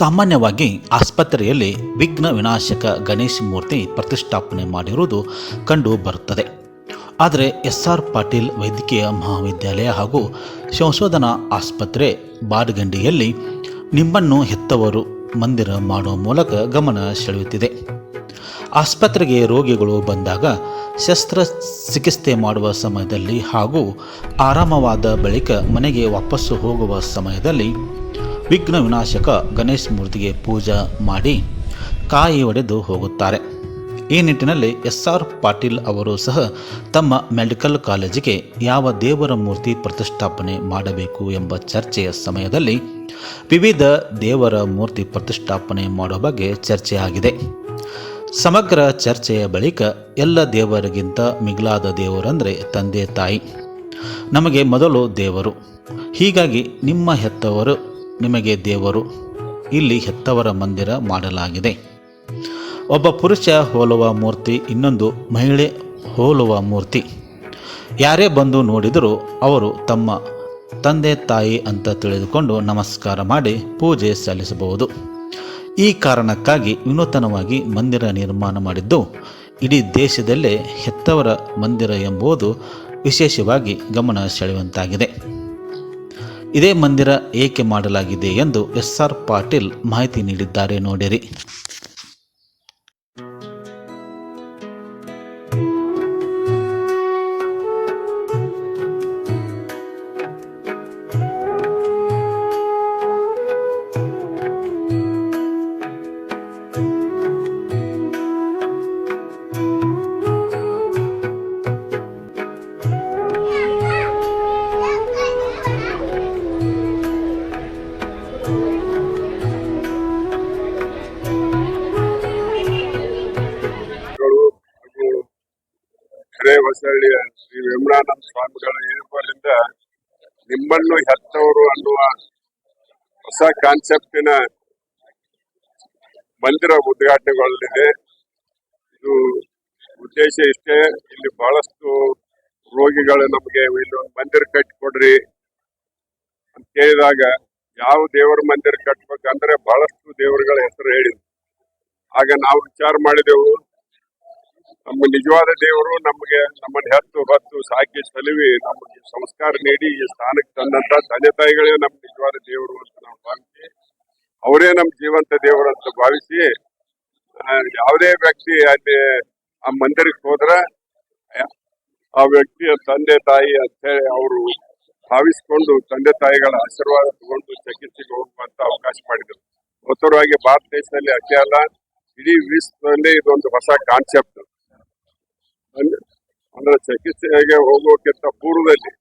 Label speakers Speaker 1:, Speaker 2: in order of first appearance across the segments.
Speaker 1: ಸಾಮಾನ್ಯವಾಗಿ ಆಸ್ಪತ್ರೆಯಲ್ಲಿ ವಿಘ್ನ ವಿನಾಶಕ ಗಣೇಶ ಮೂರ್ತಿ ಪ್ರತಿಷ್ಠಾಪನೆ ಮಾಡಿರುವುದು ಕಂಡು ಬರುತ್ತದೆ. ಆದರೆ ಎಸ್ ಆರ್ ಪಾಟೀಲ್ ವೈದ್ಯಕೀಯ ಮಹಾವಿದ್ಯಾಲಯ ಹಾಗೂ ಸಂಶೋಧನಾ ಆಸ್ಪತ್ರೆ ಬಾಡ್ಗಂಡಿಯಲ್ಲಿ ನಿಮ್ಮನ್ನು ಹೆತ್ತವರು ಮಂದಿರ ಮಾಡುವ ಮೂಲಕ ಗಮನ ಸೆಳೆಯುತ್ತಿದೆ. ಆಸ್ಪತ್ರೆಗೆ ರೋಗಿಗಳು ಬಂದಾಗ ಶಸ್ತ್ರ ಚಿಕಿತ್ಸೆ ಮಾಡುವ ಸಮಯದಲ್ಲಿ ಹಾಗೂ ಆರಾಮವಾದ ಬಳಿಕ ಮನೆಗೆ ವಾಪಸ್ಸು ಹೋಗುವ ಸಮಯದಲ್ಲಿ ವಿಘ್ನ ವಿನಾಶಕ ಗಣೇಶ್ ಮೂರ್ತಿಗೆ ಪೂಜಾ ಮಾಡಿ ಕಾಯಿ ಒಡೆದು ಹೋಗುತ್ತಾರೆ. ಈ ನಿಟ್ಟಿನಲ್ಲಿ ಎಸ್ ಆರ್ ಪಾಟೀಲ್ ಅವರು ಸಹ ತಮ್ಮ ಮೆಡಿಕಲ್ ಕಾಲೇಜಿಗೆ ಯಾವ ದೇವರ ಮೂರ್ತಿ ಪ್ರತಿಷ್ಠಾಪನೆ ಮಾಡಬೇಕು ಎಂಬ ಚರ್ಚೆಯ ಸಮಯದಲ್ಲಿ ವಿವಿಧ ದೇವರ ಮೂರ್ತಿ ಪ್ರತಿಷ್ಠಾಪನೆ ಮಾಡುವ ಬಗ್ಗೆ ಚರ್ಚೆಯಾಗಿದೆ ಸಮಗ್ರ ಚರ್ಚೆಯ ಬಳಿಕ ಎಲ್ಲ ದೇವರಿಗಿಂತ ಮಿಗಿಲಾದ ದೇವರಂದರೆ ತಂದೆ ತಾಯಿ. ನಮಗೆ ಮೊದಲು ದೇವರು. ಹೀಗಾಗಿ ನಿಮ್ಮ ಹೆತ್ತವರು ನಿಮಗೆ ದೇವರು ಇಲ್ಲಿ ಹೆತ್ತವರ ಮಂದಿರ ಮಾಡಲಾಗಿದೆ. ಒಬ್ಬ ಪುರುಷ ಹೋಲುವ ಮೂರ್ತಿ, ಇನ್ನೊಂದು ಮಹಿಳೆ ಹೋಲುವ ಮೂರ್ತಿ. ಯಾರೇ ಬಂದು ನೋಡಿದರೂ ಅವರು ತಮ್ಮ ತಂದೆ ತಾಯಿ ಅಂತ ತಿಳಿದುಕೊಂಡು ನಮಸ್ಕಾರ ಮಾಡಿ ಪೂಜೆ ಸಲ್ಲಿಸಬಹುದು. ಈ ಕಾರಣಕ್ಕಾಗಿ ವಿನೂತನವಾಗಿ ಮಂದಿರ ನಿರ್ಮಾಣ ಮಾಡಿದ್ದು, ಇಡೀ ದೇಶದಲ್ಲೇ ಹೆತ್ತವರ ಮಂದಿರ ಎಂಬುದು ವಿಶೇಷವಾಗಿ ಗಮನ ಸೆಳೆಯುವಂತಾಗಿದೆ. ಇದೇ ಮಂದಿರ ಏಕೆ ಮಾಡಲಾಗಿದೆ ಎಂದು ಎಸ್ ಆರ್ ಪಾಟೀಲ್ ಮಾಹಿತಿ ನೀಡಿದ್ದಾರೆ ನೋಡಿರಿ.
Speaker 2: ಹೊಸಳ್ಳಿಯ ಶ್ರೀ ವಿಮಲಾನಂದ ಸ್ವಾಮಿಗಳ ಏರ್ಪಾಡಿಂದ ನಿಮ್ಮನ್ನು ಹೆತ್ತವರು ಅನ್ನುವ ಹೊಸ ಕಾನ್ಸೆಪ್ಟಿನ ಮಂದಿರ ಉದ್ಘಾಟನೆಗೊಳ್ಳಲಿದೆ. ಇದು ಉದ್ದೇಶ ಇಷ್ಟೇ. ಇಲ್ಲಿ ಬಹಳಷ್ಟು ರೋಗಿಗಳು ನಮಗೆ ಇಲ್ಲೊಂದು ಮಂದಿರ ಕಟ್ಟಿಕೊಡ್ರಿ ಅಂತ ಕೇಳಿದಾಗ ಯಾವ ದೇವರ ಮಂದಿರ ಕಟ್ಬೇಕಂದ್ರೆ ಬಹಳಷ್ಟು ದೇವರುಗಳ ಹೆಸರು ಹೇಳಿದ್ರು. ಆಗ ನಾವು ವಿಚಾರ ಮಾಡಿದೆವು ನಮ್ಮ ನಿಜವಾದ ದೇವರು ನಮಗೆ ನಮ್ಮನ್ನ ಹೆತ್ತು ಹತ್ತು ಸಾಕಿ ಸಲುವಿ ನಮಗೆ ಸಂಸ್ಕಾರ ನೀಡಿ ಈ ಸ್ಥಾನಕ್ಕೆ ತಂದಂತ ತಂದೆ ತಾಯಿಗಳೇ ನಮ್ಮ ನಿಜವಾದ ದೇವರು ಅಂತ ನಾವು ಭಾವಿಸಿ, ಅವರೇ ನಮ್ಮ ಜೀವಂತ ದೇವರು ಅಂತ ಭಾವಿಸಿ ಯಾವುದೇ ವ್ಯಕ್ತಿ ಅಲ್ಲಿ ಆ ಮಂದಿರಕ್ಕೆ ಹೋದ್ರೆ, ಆ- ಆ ವ್ಯಕ್ತಿಯ ತಂದೆ ತಾಯಿ ಅಂತೇಳಿ ಅವರು ಭಾವಿಸ್ಕೊಂಡು ತಂದೆ ತಾಯಿಗಳ ಆಶೀರ್ವಾದ ತಗೊಂಡು ಚಿಕಿತ್ಸೆಗೆ ಹೋಗುವಂತ ಅವಕಾಶ ಮಾಡಿದ್ರು. ಮೊತ್ತವಾಗಿ ಭಾರತ ದೇಶದಲ್ಲಿ ಅಷ್ಟೇ ಅಲ್ಲ, ಇಡೀ ವಿಶ್ವದಲ್ಲೇ ಇದೊಂದು ಹೊಸ ಕಾನ್ಸೆಪ್ಟ್ ಅಂದ್ರೆ ಚಿಕಿತ್ಸೆಗೆ ಹೋಗೋಕ್ಕಿಂತ ಪೂರ್ವದಲ್ಲಿ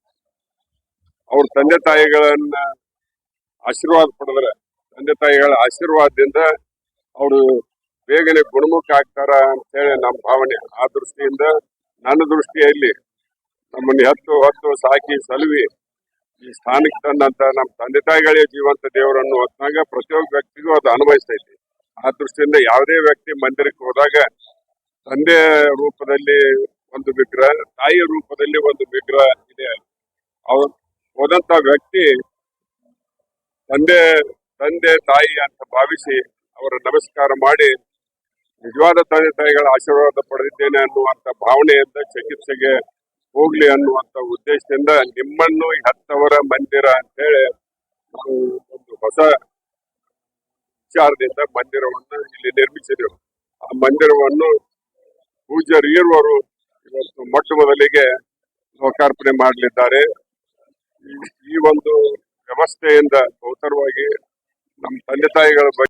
Speaker 2: ಅವ್ರ ತಂದೆ ತಾಯಿಗಳನ್ನ ಆಶೀರ್ವಾದ ಪಡೆದ್ರೆ, ತಂದೆ ತಾಯಿಗಳ ಆಶೀರ್ವಾದದಿಂದ ಅವರು ಬೇಗನೆ ಗುಣಮುಖ ಆಗ್ತಾರ ಅಂತ ಹೇಳಿ ನಮ್ಮ ಭಾವನೆ. ಆ ದೃಷ್ಟಿಯಿಂದ ನನ್ನ ದೃಷ್ಟಿಯಲ್ಲಿ ನಮ್ಮನ್ನು ಹತ್ತು ಹತ್ತು ಸಾಕಿ ಸಲುವಿ ಈ ಸ್ಥಾನಕ್ಕೆ ತಂದಂತ ನಮ್ಮ ತಂದೆ ತಾಯಿಗಳೇ ಜೀವಂತ ದೇವರನ್ನು ಹೊತ್ತಾಗ ಪ್ರತಿಯೊಬ್ಬ ವ್ಯಕ್ತಿಗೂ ಅದು ಅನುಭವಿಸ್ತೈತಿ. ಆ ದೃಷ್ಟಿಯಿಂದ ಯಾವುದೇ ವ್ಯಕ್ತಿ ಮಂದಿರಕ್ಕೆ ಹೋದಾಗ ತಂದೆ ರೂಪದಲ್ಲಿ ಒಂದು ವಿಗ್ರಹ, ತಾಯಿಯ ರೂಪದಲ್ಲಿ ಒಂದು ವಿಗ್ರಹ ಇದೆ. ಅವ್ರು ಹೋದಂತ ವ್ಯಕ್ತಿ ತಂದೆ ತಂದೆ, ತಾಯಿ ಅಂತ ಭಾವಿಸಿ ಅವರ ನಮಸ್ಕಾರ ಮಾಡಿ ನಿಜವಾದ ತಂದೆ, ತಾಯಿಗಳ ಆಶೀರ್ವಾದ ಪಡೆದಿದ್ದೇನೆ ಅನ್ನುವಂತ ಭಾವನೆಯಿಂದ ಚಿಕಿತ್ಸೆಗೆ ಹೋಗ್ಲಿ ಅನ್ನುವಂತ ಉದ್ದೇಶದಿಂದ ನಿಮ್ಮನ್ನು ಹತ್ತವರ ಮಂದಿರ ಅಂತ ಹೇಳಿ ನಾವು ಒಂದು ಹೊಸ ವಿಚಾರದಿಂದ ಮಂದಿರವನ್ನು ಇಲ್ಲಿ ನಿರ್ಮಿಸಿದೆವು. ಆ ಮಂದಿರವನ್ನು ಪೂಜ್ಯರಿರುವರು ಇವತ್ತು ಮೊಟ್ಟ ಮೊದಲಿಗೆ ಲೋಕಾರ್ಪಣೆ ಮಾಡಲಿದ್ದಾರೆ. ಈ- ಈ ಒಂದು ವ್ಯವಸ್ಥೆಯಿಂದ ಬಹುತರವಾಗಿ ನಮ್ಮ ತಂದೆ ತಾಯಿಗಳ ಬಗ್ಗೆ